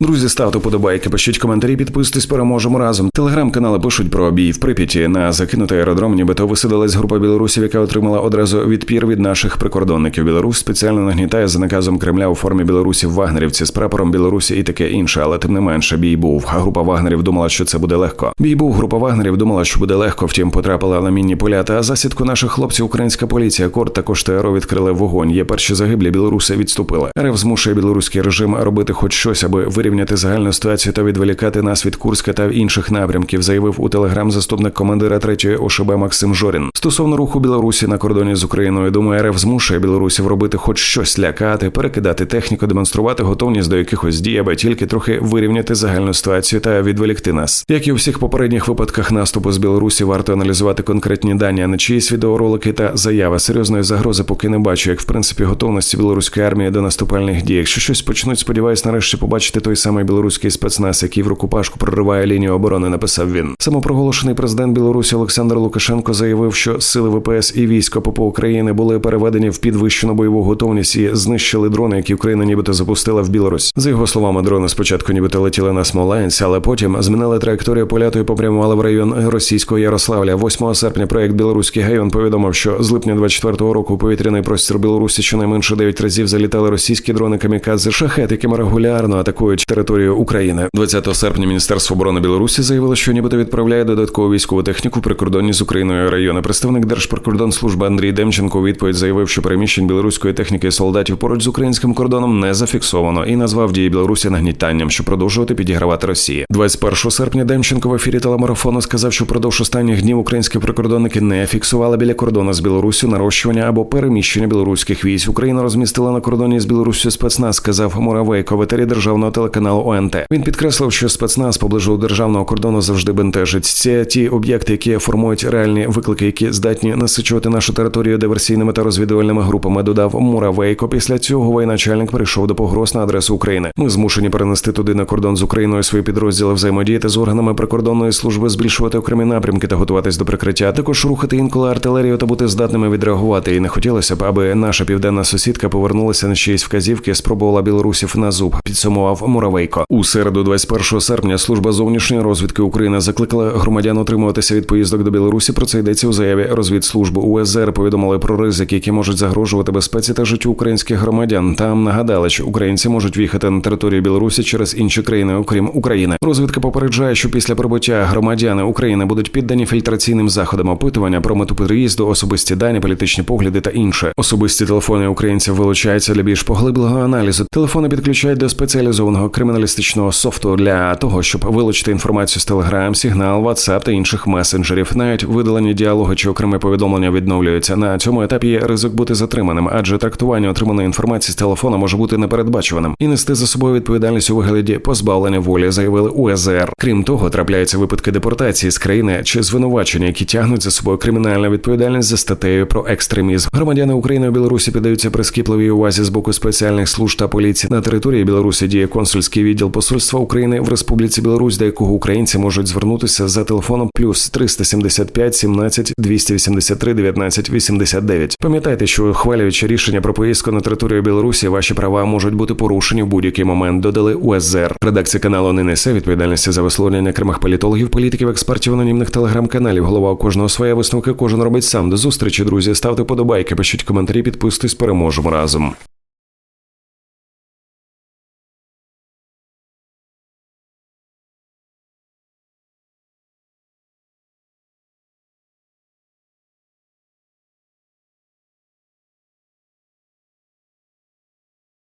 Друзі, ставте подобайки, пишіть коментарі, підписуйтесь, переможемо разом. Телеграм-канали пишуть про бій в Прип'яті. На закинутий аеродром, нібито висадилась група білорусів, яка отримала одразу відпір від наших прикордонників. Білорусь спеціально нагнітає за наказом Кремля у формі білорусів вагнерівці з прапором Білорусі і таке інше, але тим не менше бій був. А група вагнерів думала, що це буде легко. Бій був. Група вагнерів думала, що буде легко. Втім, потрапила на мінні поля та засідку наших хлопців. Українська поліція Корт також ТРО відкрили вогонь. Є перші загиблі. Білоруси відступили. РФ змушує білоруський режим робити хоч щось, аби вирівняти загальну ситуацію та відволікати нас від Курська та інших напрямків. Заявив у телеграм заступник командира третьої ОШБ Максим Жорін. Стосовно руху Білорусі на кордоні з Україною, думаю, РФ змушує білорусів робити хоч щось лякати, перекидати техніку, демонструвати готовність до якихось дій, аби тільки трохи вирівняти загальну ситуацію та відволікти нас. Як і у всіх попередніх випадках наступу з Білорусі, варто аналізувати конкретні дані, а не чиїсь відеоролики та заяви. Серйозної загрози поки не бачу, як в принципі готовності білоруської армії до наступальних дій. Якщо щось почнуть, сподіваюсь, нарешті побачити той самий білоруський спецназ, який в рукопашку прориває лінію оборони. Написав він. Самопроголошений президент Білорусі Олександр Лукашенко заявив, що сили ВПС і війська ППО України були переведені в підвищену бойову готовність і знищили дрони, які Україна нібито запустила в Білорусь. За його словами, дрони спочатку нібито летіли на Смоленськ, але потім змінили траєкторію польоту і попрямували в район російського Ярославля. 8 серпня проект Білоруський гайон повідомив, що з липня 24-го року у повітряний простір Білорусі щонайменше 9 разів залітали російські дрони камікадзе шахет, якими регулярно атакують територію України. 20 серпня Міністерство оборони Білорусі заявило, що нібито відправляє додаткову військову техніку прикордонні з Україною райони. Представник Держприкордонслужби Андрій Демченко у відповідь заявив, що переміщень білоруської техніки і солдатів поруч з українським кордоном не зафіксовано і назвав дії Білорусі нагнітанням, щоб продовжувати підігравати Росії. 21 серпня Демченко в ефірі телемарафону сказав, що впродовж останніх днів українські прикордонники не фіксували біля кордону з Білорусю нарощування або переміщення білоруських військ. Україна розмістила на кордоні з Білоруссю спецназ, сказав Муравейко, ветері державного телеканалу ОНТ. Він підкреслив, що спецназ поближу державного кордону завжди бентежить. Це ті об'єкти, які формують реальні виклики, які здатні насичувати нашу територію диверсійними та розвідувальними групами. Додав Муравейко. Після цього воєначальник прийшов до погроз на адресу України. Ми змушені перенести туди на кордон з Україною свої підрозділи, взаємодіяти з органами прикордонної служби, збільшувати окремі напрямки та готуватись до прикриття. Також рухати інколи артилерію та бути здатними відреагувати. І не хотілося б, аби наша південна сусідка повернулася на чиїсь вказівки, спробувала білорусів на зуб. Підсумував Муравейко. У середу, 21 серпня, служба зовнішньої розвідки України закликала громадян утримуватися від поїздок до Білорусі. Про це йдеться у заяві розвідслужби УСР. Повідомили про ризики, які можуть загрожувати безпеці та життю українських громадян. Там нагадали, що українці можуть в'їхати на територію Білорусі через інші країни, окрім України. Розвідка попереджає, що після прибуття громадяни України будуть піддані фільтраційним заходам опитування про мету переїзду, особисті дані, політичні погляди та інше. Особисті телефони українців вилучаються для більш поглибленого аналізу. Телефони підключають до спеціалізованого криміналістичного софту для того, щоб вилучити інформацію з Telegram, Signal, WhatsApp та інших месенджерів. Навіть видалені діалоги чи окреме повідомлення відновлюються. На цьому етапі є ризик бути затриманим, адже трактування отриманої інформації з телефона може бути непередбачуваним і нести за собою відповідальність у вигляді позбавлення волі, заявили УСР. Крім того, трапляються випадки депортації з країни чи звинувачення, які тягнуть за собою кримінальну відповідальність за статтею про екстремізм. Громадяни України у Білорусі піддаються прискіпливій увазі з боку спеціальних служб та поліції на території Білорусі. Діє консульський відділ посольства України в Республіці Білорусь, до якого українці можуть звернутися за телефоном плюс 375 17 283 19 89. Пам'ятайте, що ухвалюючи рішення про поїздку на територію Білорусі, ваші права можуть бути порушені в будь-який момент. Додали УСР. Редакція каналу не несе відповідальності за висловлення окремих політологів, політиків, експертів, анонімних телеграм-каналів. Голова у кожного своя висновки. Кожен робить сам. До зустрічі, друзі. Ставте подобайки, пишіть коментарі, підписуйтесь, переможемо разом.